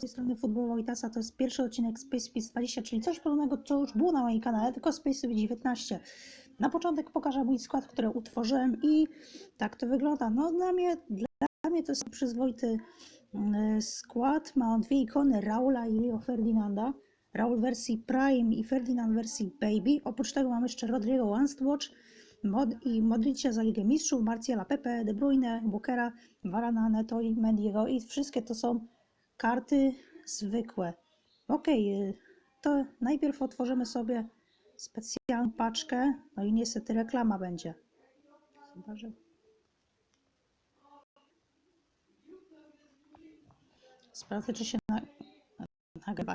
z tej strony Futbol Wojtasa. To jest pierwszy odcinek Space Peace 20, czyli coś podobnego, co już było na moim kanale, tylko Space 19. Na początek pokażę mój skład, który utworzyłem i tak to wygląda. No dla mnie, dla mnie to jest przyzwoity mm, skład. Ma on dwie ikony, Raula i Rio Ferdinanda. Raul wersji Prime i Ferdinand wersji Baby. Oprócz tego mamy jeszcze Rodrigo Watch Mod i Modricia za Ligę Mistrzów, Marciala Pepe, De Bruyne, Bookera, Varana, Neto i Mendiego i wszystkie to są karty zwykłe. Ok, to najpierw otworzymy sobie specjalną paczkę, no i niestety reklama będzie. Chyba. Sprawdzę, czy się na... nagrywa.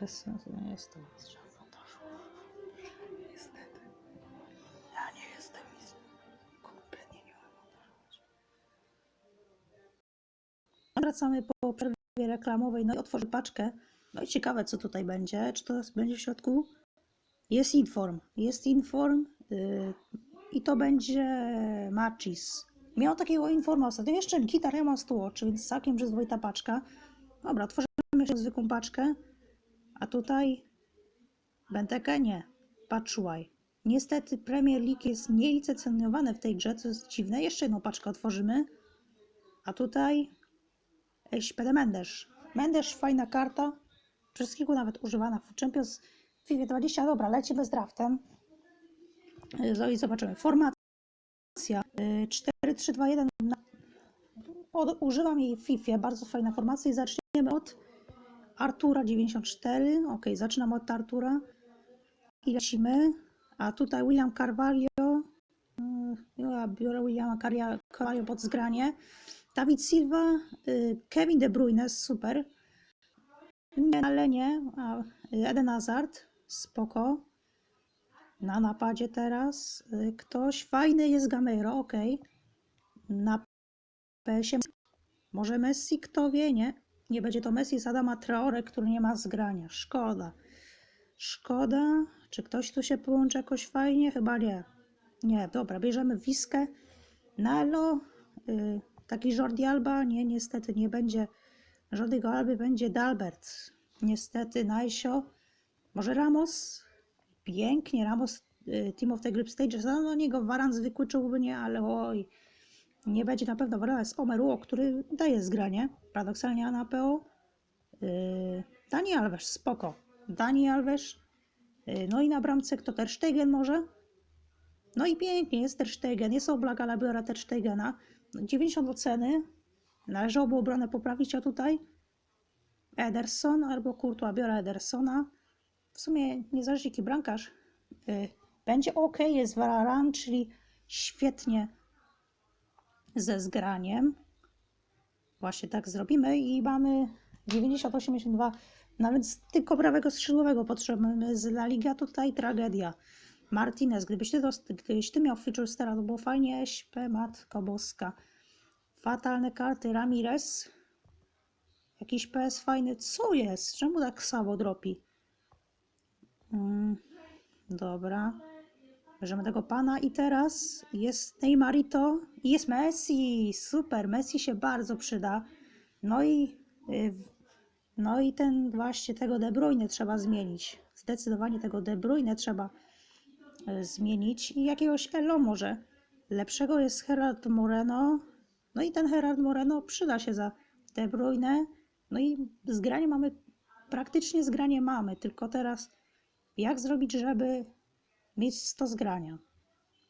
Bez sensu nie jest to mistrza montażu. Niestety. Ja nie jestem mistrzem. Kompletnie nie umiem montażować. Wracamy po przerwie reklamowej, no i otworzę paczkę. No i ciekawe, co tutaj będzie. Czy to będzie w środku? Jest inform. Jest inform yy, i to będzie Machis. Miał takiego informa ostatnio. Jeszcze gitar ja mam Watch, więc całkiem przyzwoita paczka. Dobra, otworzymy jeszcze zwykłą paczkę. A tutaj Benteke nie. Patrzuaj. Niestety Premier League jest nielicencjonowane w tej grze, co jest dziwne. Jeszcze jedną paczkę otworzymy. A tutaj Śpede Mendes. Mendes, fajna karta. Kilku nawet używana w Champions w FIFA 20. Dobra, lecimy z draftem. No i zobaczymy. Formacja 4-3-2-1. Używam jej w FIFA. Bardzo fajna formacja i zaczniemy od Artura 94. Ok, zaczynam od Artura. I lecimy. A tutaj William Carvalho. Ja biorę Williama Carvalho pod zgranie. Dawid Silva, Kevin De Bruyne, super. Ale nie, a Eden Hazard, spoko. Na napadzie teraz ktoś fajny jest Gamero, ok. Na PS może Messi, kto wie, nie? Nie będzie to Messi z Adama Traore, który nie ma zgrania. Szkoda. Szkoda. Czy ktoś tu się połączy jakoś fajnie? Chyba nie. Nie, dobra, bierzemy Wiskę. Nalo. Yy, taki Jordi Alba? Nie, niestety nie będzie. Jordiego Alby będzie Dalbert. Niestety Najsio. Może Ramos? Pięknie, Ramos. Yy, Team of the Group Stages. No, no niego Waran zwykły czułby nie, ale oj. Nie będzie na pewno Varela z Omeruo, który daje zgranie. Paradoksalnie na PO. Yy, Dani Alves, spoko. Dani Alves. Yy, no i na bramce kto Ter Stegen może? No i pięknie, jest Ter Stegen. Jest Oblak, ale Ter Stegena. 90 oceny. Należałoby obronę poprawić, a tutaj Ederson albo Courtois. Biorę Edersona. W sumie nie zależy jaki bramkarz. Yy, będzie ok, jest Vararan, czyli świetnie ze zgraniem. Właśnie tak zrobimy i mamy 90-82. Nawet tylko prawego skrzydłowego potrzebujemy z La Liga. Tutaj tragedia. Martinez, gdybyś ty, dost, gdybyś ty miał stera, to było fajnie. SP, Matko Boska. Fatalne karty. Ramirez. Jakiś PS fajny. Co jest? Czemu tak słabo dropi? Mm, dobra. Bierzemy tego pana i teraz jest Neymarito i jest Messi. Super, Messi się bardzo przyda. No i no i ten właśnie tego De Bruyne trzeba zmienić. Zdecydowanie tego De Bruyne trzeba zmienić i jakiegoś Elo może. Lepszego jest Gerard Moreno. No i ten Gerard Moreno przyda się za De Bruyne. No i zgranie mamy, praktycznie zgranie mamy, tylko teraz jak zrobić, żeby mieć 100 zgrania.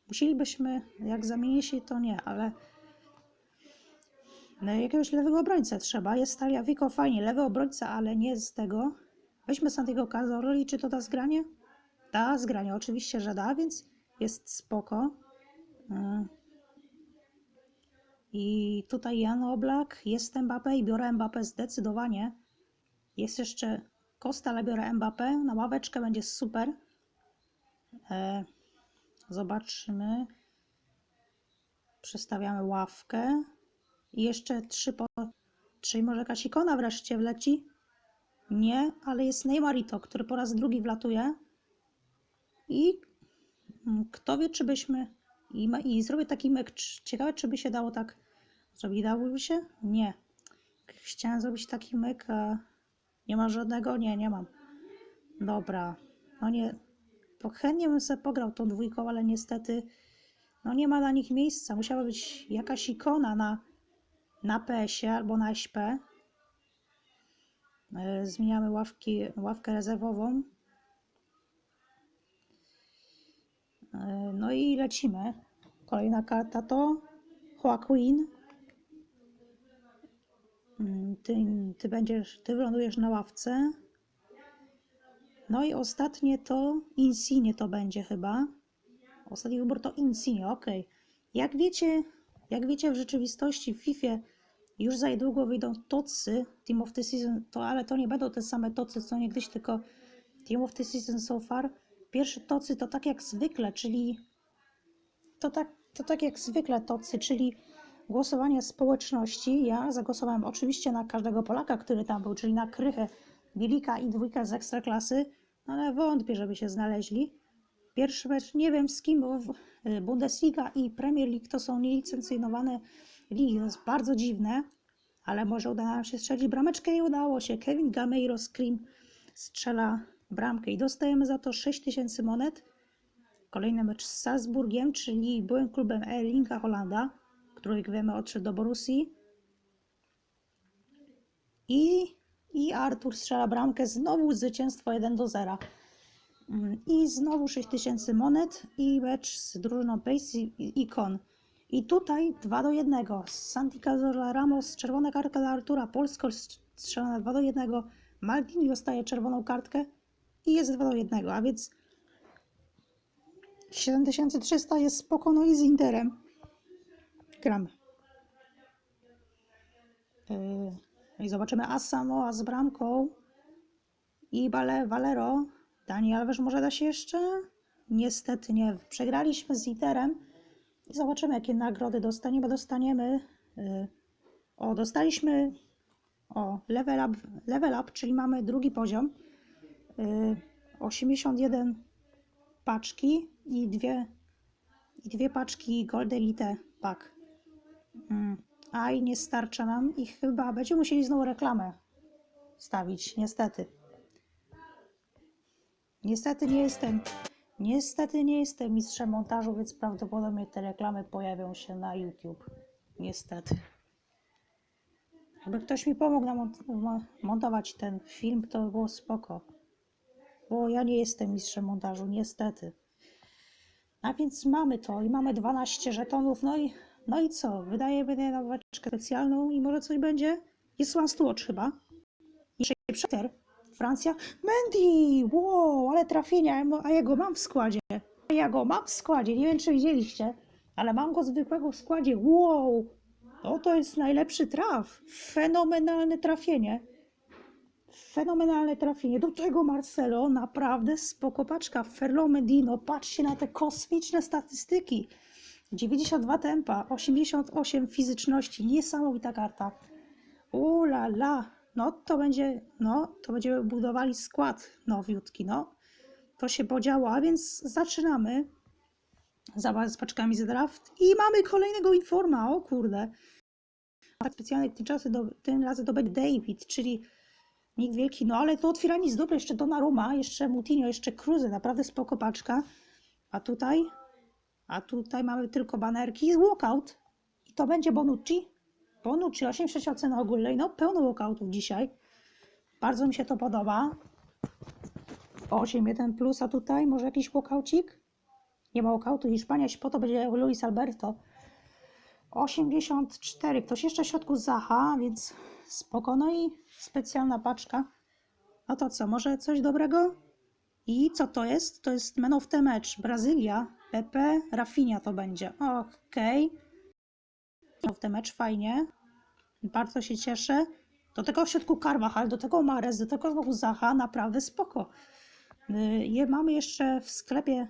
Musielibyśmy, jak zamieni się, to nie, ale no, jakiegoś lewego obrońcę trzeba. Jest Stalia Vico, fajnie, lewy obrońca, ale nie z tego. Weźmy Santiago Cazorli, czy to da zgranie? Da zgranie, oczywiście, że da, więc jest spoko. I tutaj Jan Oblak, jest Mbappé i biorę Mbappé zdecydowanie. Jest jeszcze Costa, ale biorę Mbappé. Na ławeczkę będzie super. E, zobaczymy. Przestawiamy ławkę. I jeszcze trzy po... Czyli może jakaś ikona wreszcie wleci? Nie, ale jest Neymarito, który po raz drugi wlatuje. I kto wie, czy byśmy. I, I zrobię taki myk. Ciekawe, czy by się dało tak zrobić. Dałoby się? Nie. Chciałem zrobić taki myk, a nie ma żadnego? Nie, nie mam. Dobra. No nie. Chętnie bym sobie pograł tą dwójką, ale niestety no nie ma dla nich miejsca. Musiała być jakaś ikona na, na PS-ie albo na SP. E, Zmieniamy ławki, ławkę rezerwową. E, No i lecimy. Kolejna karta to Joaquin. Mm, Ty, ty będziesz, ty wylądujesz na ławce. No i ostatnie to Insigne to będzie chyba. Ostatni wybór to Insigne, ok. Jak wiecie, jak wiecie w rzeczywistości w FIFA już za niedługo wyjdą tocy Team of the Season, to, ale to nie będą te same tocy co niegdyś, tylko Team of the Season so far. Pierwsze tocy to tak jak zwykle, czyli to tak, to tak jak zwykle tocy, czyli głosowanie społeczności. Ja zagłosowałem oczywiście na każdego Polaka, który tam był, czyli na Krychę, Bielika i dwójkę z Ekstraklasy, ale wątpię, żeby się znaleźli. Pierwszy mecz, nie wiem z kim, bo y, Bundesliga i Premier League to są nielicencjonowane ligi, to jest bardzo dziwne, ale może uda nam się strzelić brameczkę i udało się. Kevin Gameiro Scream strzela bramkę i dostajemy za to 6000 monet. Kolejny mecz z Salzburgiem, czyli byłym klubem Erlinga Holanda, który jak wiemy odszedł do Borussii. I, I Artur strzela bramkę, znowu zwycięstwo 1 do 0. Mm, I znowu 6000 monet i mecz z drużyną Pace i Ikon. I tutaj 2 do 1. Santi Cazorla Ramos, czerwona kartka dla Artura, Polsko strzelona 2 do 1. Maldini dostaje czerwoną kartkę i jest 2 do 1. A więc 7300 jest spoko, no i z Interem. Gramy. Yy, I zobaczymy Asamo z bramką i Bale, Valero. Dani Alves może da się jeszcze? Niestety nie. Przegraliśmy z Interem i zobaczymy jakie nagrody dostaniemy. Dostaniemy... O, dostaliśmy... O, level up, level up, czyli mamy drugi poziom. Yy, 81 paczki i dwie, i dwie paczki Gold Elite Pack. Mm. A i nie starcza nam i chyba będziemy musieli znowu reklamę stawić, niestety. Niestety nie jestem, niestety nie jestem mistrzem montażu, więc prawdopodobnie te reklamy pojawią się na YouTube. Niestety. Jakby ktoś mi pomógł namont- mo- montować ten film, to by było spoko. Bo ja nie jestem mistrzem montażu, niestety. A więc mamy to i mamy 12 żetonów, no i, no i co? Wydajemy na noweczkę specjalną i może coś będzie? Jest One Stewart chyba. I Przeter. Francja. Mendy! Wow, ale trafienia, a ja go mam w składzie. Ja go mam w składzie, nie wiem czy widzieliście, ale mam go zwykłego w składzie. Wow! No to jest najlepszy traf. Fenomenalne trafienie. Fenomenalne trafienie. Do tego Marcelo, naprawdę spoko paczka. Ferlo Medino, patrzcie na te kosmiczne statystyki. 92 tempa, 88 fizyczności, niesamowita karta. Ula la, no to będzie, no to będziemy budowali skład nowiutki, no. To się podziało, a więc zaczynamy. Zabawa z paczkami z draft i mamy kolejnego informa, o kurde. Tak specjalnie tym, do, tym razem to będzie David, czyli Nikt wielki, no ale to otwiera nic dobre, jeszcze Donnarumma, jeszcze Mutinho, jeszcze Cruze, naprawdę spoko paczka. A tutaj, a tutaj mamy tylko banerki i walkout. I to będzie Bonucci. Bonucci, 86 ocena ogólnej, no pełno walkoutów dzisiaj. Bardzo mi się to podoba. 8-1 plus, a tutaj może jakiś walkoucik? Nie ma walkoutu, Hiszpania, po to będzie Luis Alberto. 84, ktoś jeszcze w środku Zaha, więc spoko. No i specjalna paczka. No to co, może coś dobrego? I co to jest? To jest Man of the Match. Brazylia, Pepe, Rafinha to będzie. Okej. Man of the Match, fajnie. Bardzo się cieszę. Do tego w środku Carvajal, do tego Mares, do tego znowu Zaha. Naprawdę spoko. Y, Je mamy jeszcze w sklepie,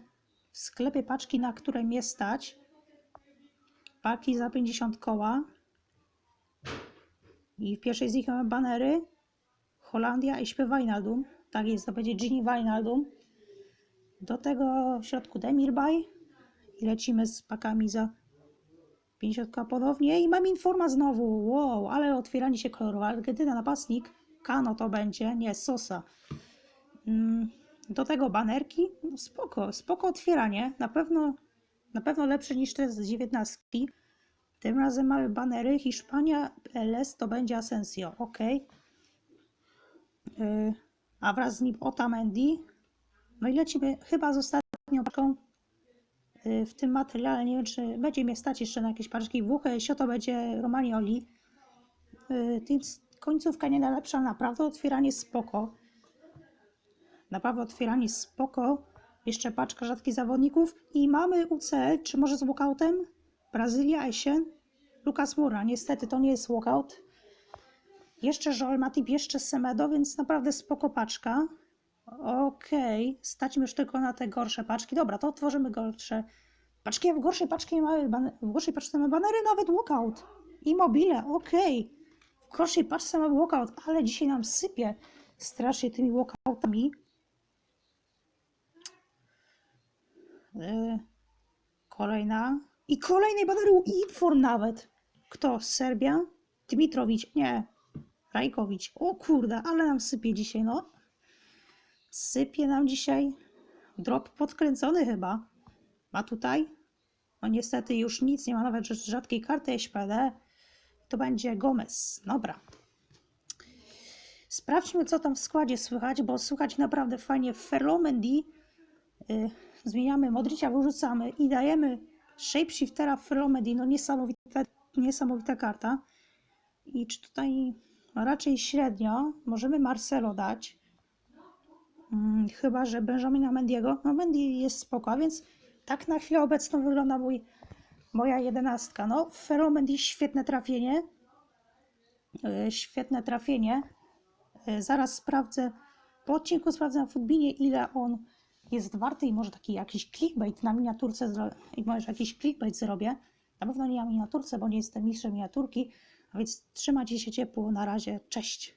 w sklepie paczki, na które mnie stać. Paki za 50 koła. I w pierwszej z nich mamy banery. Holandia i śpiew Wijnaldum. Tak jest, to będzie Gini Wijnaldum. Do tego w środku Demirbay i lecimy z pakami za 50 ponownie i mam informa znowu. Wow, ale otwieranie się kolorowe. Argentyna napastnik. Kano to będzie, nie Sosa. Mm, Do tego banerki. No spoko, spoko otwieranie. Na pewno, na pewno lepsze niż te z 19. Tym razem mamy banery. Hiszpania, LS to będzie Asensio. Ok. A wraz z nim Otamendi. No i lecimy chyba z ostatnią paczką yy, w tym materiale. Nie wiem, czy będzie mnie stać jeszcze na jakieś paczki. Włochy, to będzie Romagnoli. Yy, Więc końcówka nie najlepsza. Naprawdę otwieranie spoko. Naprawdę otwieranie spoko. Jeszcze paczka rzadkich zawodników. I mamy UCL, czy może z walkoutem? Brazylia, Esien, Lucas Moura. Niestety to nie jest walkout. Jeszcze Joel Matip, jeszcze Semedo, więc naprawdę spoko paczka. Okej, stać mi już tylko na te gorsze paczki. Dobra, to otworzymy gorsze paczki. W gorszej paczce mamy, gorszej paczce mamy banery, nawet walkout. I mobile, okej. W gorszej paczce mamy walkout, ale dzisiaj nam sypie strasznie tymi walkoutami. Yy, kolejna. I kolejnej baneru Inform nawet. Kto? Serbia? Dmitrowicz? Nie. Rajkowicz. O kurde, ale nam sypie dzisiaj, no. Sypie nam dzisiaj. Drop podkręcony chyba. Ma tutaj? No niestety już nic, nie ma nawet rz- rzadkiej karty SPD. To będzie Gomez. Dobra. Sprawdźmy, co tam w składzie słychać, bo słychać naprawdę fajnie Ferlomendi. Y, zmieniamy Modricia, wyrzucamy i dajemy Shapeshiftera Ferlomendi. No niesamowita, niesamowita karta. I czy tutaj no raczej średnio możemy Marcelo dać. Mm, chyba, że Benjamina Mendiego. No Mendy jest spoko, więc tak na chwilę obecną wygląda mój, moja jedenastka. No, Ferro Mendy świetne trafienie. Yy, świetne trafienie. Yy, zaraz sprawdzę, po odcinku sprawdzę na Footbinie, ile on jest warty i może taki jakiś clickbait na miniaturce, i może jakiś clickbait zrobię. Na pewno nie na miniaturce, bo nie jestem mistrzem miniaturki, a więc trzymajcie się ciepło, na razie, cześć.